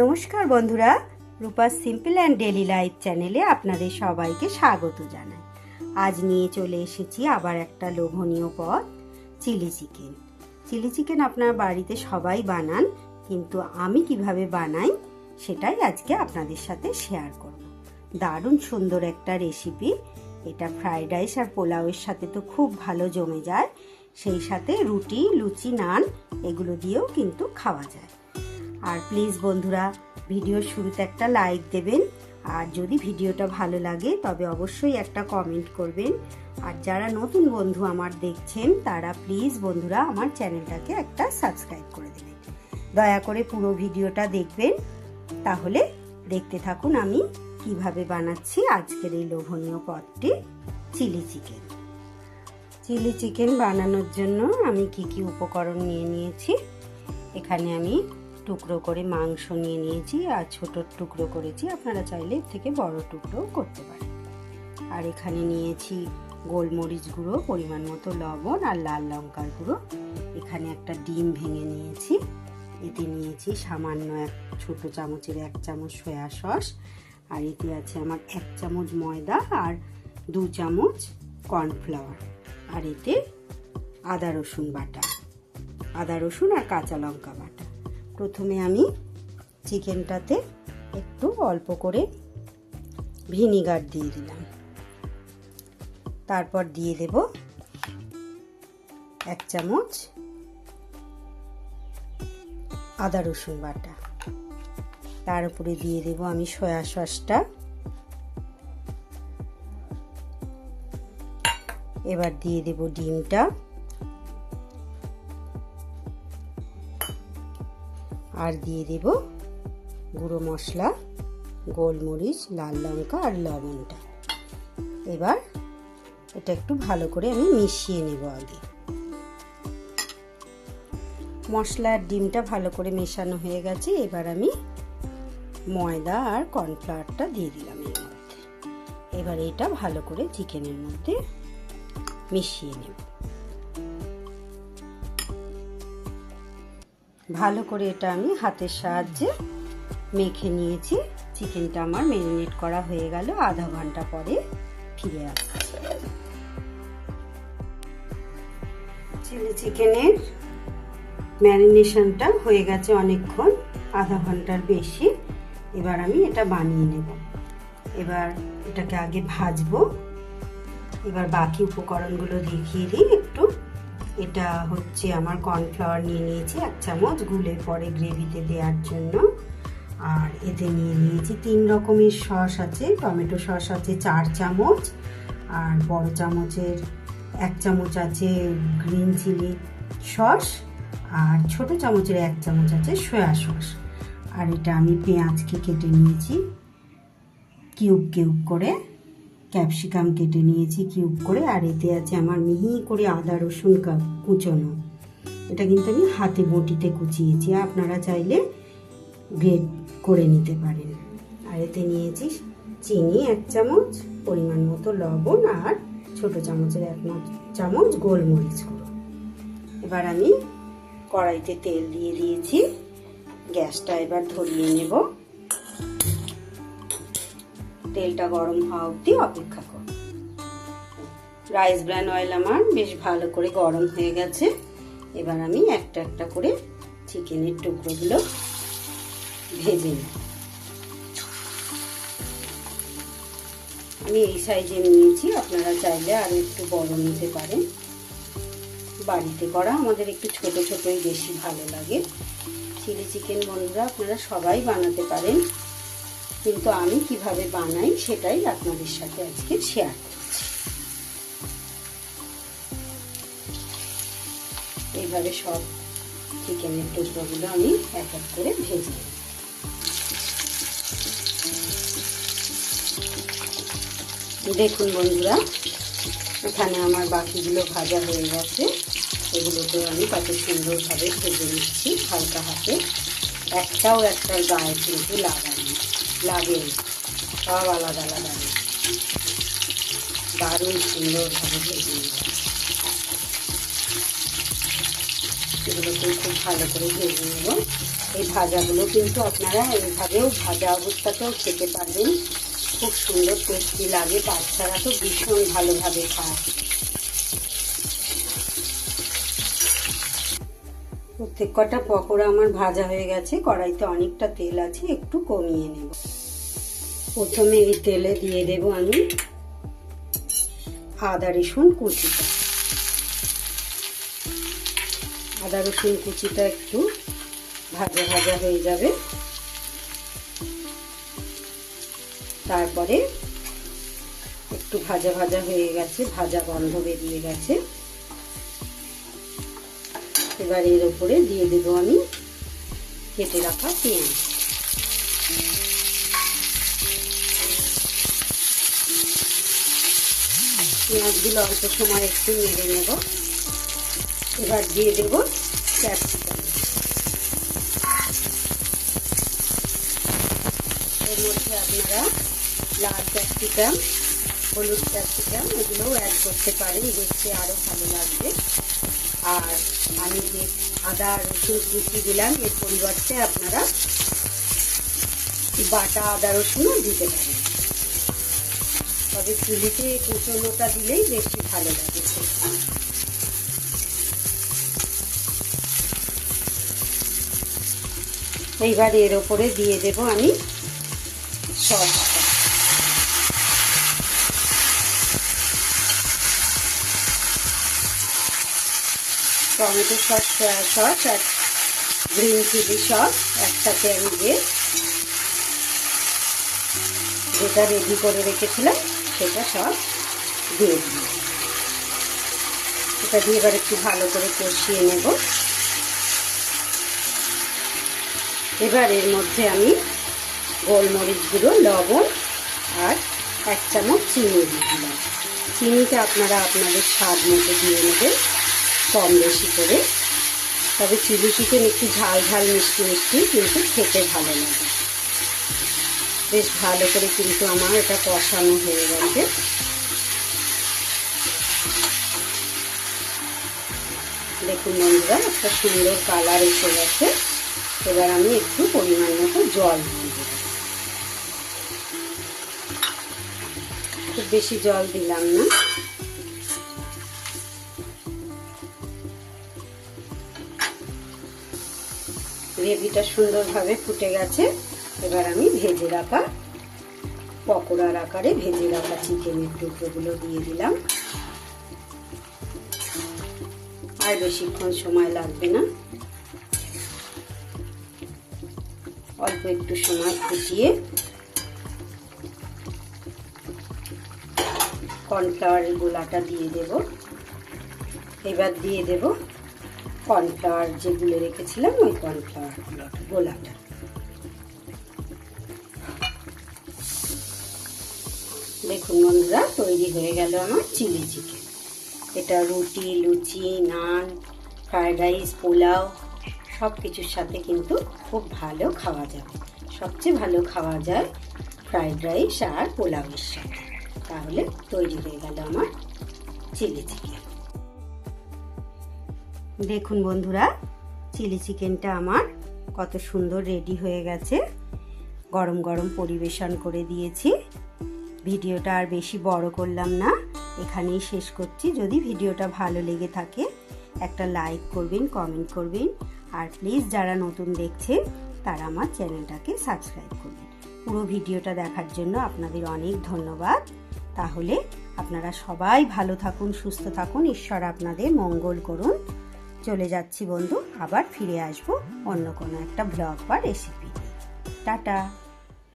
নমস্কার বন্ধুরা, Rupa simple and daily life চ্যানেলে আপনাদের সবাইকে স্বাগত জানাই। আজ নিয়ে চলে এসেছি আবার একটা লোভনীয় পদ, চিলি চিকেন। চিলি চিকেন আপনার বাড়িতে সবাই বানান, কিন্তু আমি কীভাবে বানাই সেটাই আজকে আপনাদের সাথে শেয়ার করব। দারুণ সুন্দর একটা রেসিপি এটা ফ্রাইড রাইস আর পোলাওয়ের সাথে তো খুব ভালো জমে যায়, সেই সাথে রুটি, লুচি, নান, এগুলো দিয়েও কিন্তু খাওয়া যায়। আর প্লিজ বন্ধুরা ভিডিওর শুরুতে একটা লাইক দেবেন। আর যদি ভিডিওটা ভালো লাগে, তবে অবশ্যই একটা কমেন্ট করবেন। আর যারা নতুন বন্ধু আমার দেখছেন, তারা প্লিজ বন্ধুরা আমার চ্যানেলটাকে একটা সাবস্ক্রাইব করে দেবেন। দয়া করে পুরো ভিডিওটা দেখবেন। তাহলে দেখতে থাকুন আমি কীভাবে বানাচ্ছি আজকের এই লোভনীয় পদটি চিলি চিকেন চিলি চিকেন বানানোর জন্য আমি কি কি উপকরণ নিয়ে নিয়েছি, এখানে আমি টুকরো করে মাংস নিয়ে নিয়েছি আর ছোট টুকরো করেছি। আপনারা চাইলে এর থেকে বড় টুকরোও করতে পারেন। আর এখানে নিয়েছি গোলমরিচ গুঁড়ো, পরিমাণ মতো লবণ আর লাল লঙ্কার গুঁড়ো। এখানে একটা ডিম ভেঙে নিয়েছি। এতে নিয়েছি সামান্য এক ছোট চামচের এক চামচ সয়া সস। আর এতে আছে আমার এক চামচ ময়দা আর দু চামচ কর্নফ্লাওয়ার। আর এতে আদা রসুন বাটা। আদা রসুন আর কাঁচা লঙ্কা বাটা। প্রথমে আমি চিকেনটাতে একটু অল্প করে ভিনিগার দিয়ে দিলাম। তারপর দিয়ে দেব এক চামচ আদা রসুন বাটা। তার উপরে দিয়ে দেব আমি সয়া সসটা। এবার দিয়ে দেব ডিমটা। আর দিয়ে দেব গুঁড়ো মশলা, গোলমরিচ, লাল লঙ্কা আর লবণটা। এবার এটা একটু ভালো করে আমি মিশিয়ে নেব আগে। মশলার ডিমটা ভালো করে মেশানো হয়ে গেছে, এবার আমি ময়দা আর কর্নফ্লাওয়ারটা দিয়ে দিলাম এর মধ্যে। এবার এটা ভালো করে চিকেনের মধ্যে মিশিয়ে নেব। ভালো করে এটা আমি হাতের সাহায্যে মেখে নিয়েছি। চিকেনটা আমার ম্যারিনেট করা হয়ে গেল। আধা ঘণ্টা পরে ফিরে আসছি। চিলি চিকেনের ম্যারিনেশনটা হয়ে গেছে অনেকক্ষণ, আধা ঘণ্টার বেশি। এবার আমি এটা বানিয়ে নেব। এবার এটাকে আগে ভাজবো। এবার বাকি উপকরণগুলো দেখিয়ে দিই একটু। এটা হচ্ছে আমার কর্নফ্লাওয়ার নিয়ে নিয়েছি এক চামচ, গুলে পরে গ্রেভিতে দেওয়ার জন্য। আর এতে নিয়ে নিয়েছি তিন রকমের সস আছে, টমেটো সস আছে চার চামচ, আর বড় চামচের এক চামচ আছে গ্রিন চিলি সস, আর ছোট চামচের এক চামচ আছে সয়া সস। আর এটা আমি পেঁয়াজকে কেটে নিয়েছি কিউব কিউব করে। ক্যাপসিকাম কেটে নিয়েছি কিউব করে, আর এতে আছে আমার মিহি করে আদা, রসুন কুচোনো। এটা কিন্তু আমি হাতে বটিতে কুচিয়েছি, আপনারা চাইলে গ্রেড করে নিতে পারেন। আর এতে নিয়েছি চিনি এক চামচ, পরিমাণ মতো লবণ আর ছোট চামচের এক চামচ গোলমরিচ গুঁড়ো। এবার আমি কড়াইতে তেল দিয়ে দিয়েছি। গ্যাসটা এবার ধরিয়ে নেব। তেলটা গরম হওয়া অবধি অপেক্ষা করব রাইস ব্র্যান অয়েল আমার বেশ ভালো করে গরম হয়ে গেছে। এবার আমি একটা একটা করে চিকেনের টুকরোগুলো ভেজে নিই। আমি এই সাইজে নিয়েছি, আপনারা চাইলে আরও একটু বড় নিতে পারেন। বাড়িতে করা আমাদের একটু ছোট ছোটই বেশি ভালো লাগে। চিলি চিকেন বন্ধুরা, আপনারা সবাই বানাতে পারেন। কিন্তু আমি কীভাবে বানাই সেটাই আপনাদের সাথে আজকে শেয়ার করছি। এইভাবে সব চিকেনের টুকরোগুলো আমি এক এক করে ভেজে দেখুন বন্ধুরা, এখানে আমার বাকিগুলো ভাজা হয়ে গেছে। এগুলোকে আমি কত সুন্দরভাবে ভেজে নিচ্ছি হালকা হাতে। একটাও একটার গায়ে কিন্তু লাগানি লাগে। সব আলাদা আলাদা দারুণ সুন্দরভাবে ভেজে এগুলোকে খুব ভালো করে ভেজে নেব। এই ভাজাগুলো কিন্তু আপনারা এইভাবেও ভাজা অবস্থাতেও খেতে পারবেন। খুব সুন্দর টেস্টি লাগে। বাচ্চারা তো ভীষণ ভালোভাবে খায়। প্রত্যেক কটা পকোড়া আমার ভাজা হয়ে গেছে, কড়াইতে অনেকটা তেল আছে, একটু কমিয়ে নেব। প্রথমে এই তেলে দিয়ে দেব আমি আদা, রসুন, কুচিটা। আদা, রসুন, কুচিটা একটু ভাজা ভাজা হয়ে যাবে। তারপরে একটু ভাজা ভাজা হয়ে গেছে, ভাজা গন্ধ বেরিয়ে গেছে। এবার এর উপরে দিয়ে দেবো আমি কেটে রাখা পেঁয়াজ। পেঁয়াজগুলো অল্প সময় একটু নেড়ে নেব। এবার দিয়ে দেব ক্যাপসিকাম। এর মধ্যে আপনারা লাল ক্যাপসিকাম, হলুদ ক্যাপসিকাম, এগুলোও অ্যাড করতে পারেন, দেখতে আরও ভালো লাগবে। আর আমি যে আদা, রসুন কুচি দিলাম, এর পরিবর্তে আপনারা বাটা আদা, রসুনও দিতে পারেন। তবে চুলিতে কুচনোটা দিলেই বেশি ভালো লাগে। এইবার এর ওপরে দিয়ে দেব আমি সসটা টমেটো সস সয়া সস আর গ্রিন চিলি সস একসাথে আমি দিয়ে। যেটা রেডি করে রেখেছিলাম, সেটা সব দিয়ে দিই এটা দিয়ে এবার একটু ভালো করে কষিয়ে নেব। এবার এর মধ্যে আমি গোলমরিচ গুঁড়ো, লবণ আর এক চামচ চিনি দিয়ে দিলাম। চিনিটা আপনারা আপনাদের স্বাদ মতো দিয়ে নেবেন। কম বেশি করে। তবে চিলি চিকেন একটু ঝাল ঝাল মিষ্টি মিষ্টি, কিন্তু খেতে ভালো লাগে। বেশ ভালো করে কিন্তু আমার এটা কষানো হয়ে গেছে। দেখুন বন্ধুরা, একটা সুন্দর কালার এসে গেছে। এবার আমি একটু পরিমাণ মতো জল দিয়ে দেব। খুব বেশি জল দিলাম না। গ্রেভিটা সুন্দরভাবে ফুটে গেছে। এবার আমি ভেজে রাখা পকোড়ার আকারে ভেজে রাখা চিকেনের টুকরোগুলো দিয়ে দিলাম। আর বেশিক্ষণ সময় লাগবে না। অল্প একটু সময় ফুটিয়ে কর্নফ্লাওয়ারের গোলাটা দিয়ে দেব। এবার দিয়ে দেব কর্নফ্লাওয়ার যে গুলে রেখেছিলাম, ওই কর্নফ্লাওয়ার গোলাটা দেখুন বন্ধুরা, তৈরি হয়ে গেল আমার চিলি চিকেন। এটা রুটি, লুচি, নান, ফ্রায়েড রাইস, পোলাও সব কিছুর সাথে কিন্তু খুব ভালো খাওয়া যাবে সবচেয়ে ভালো খাওয়া যায় ফ্রায়েড রাইস আর পোলাওয়ের সাথে। তাহলে তৈরি হয়ে গেল আমার চিলি চিকেন। দেখুন বন্ধুরা, চিলি চিকেনটা আমার কত সুন্দর রেডি হয়ে গেছে। গরম গরম পরিবেশন করে দিয়েছি। ভিডিওটা আর বেশি বড় করলাম না, এখানেই শেষ করছি। যদি ভিডিওটা ভালো লেগে থাকে, একটা লাইক করবেন, কমেন্ট করবেন, আর প্লিজ যারা নতুন দেখছেন, তারা আমার চ্যানেলটাকে সাবস্ক্রাইব করবেন। পুরো ভিডিওটা দেখার জন্য আপনাদের অনেক ধন্যবাদ। তাহলে আপনারা সবাই ভালো থাকুন, সুস্থ থাকুন, ঈশ্বর আপনাদের মঙ্গল করুন। চলে যাচ্ছি বন্ধু আবার ফিরে আসব অন্য কোনো একটা ব্লগ বা রেসিপি টাটা।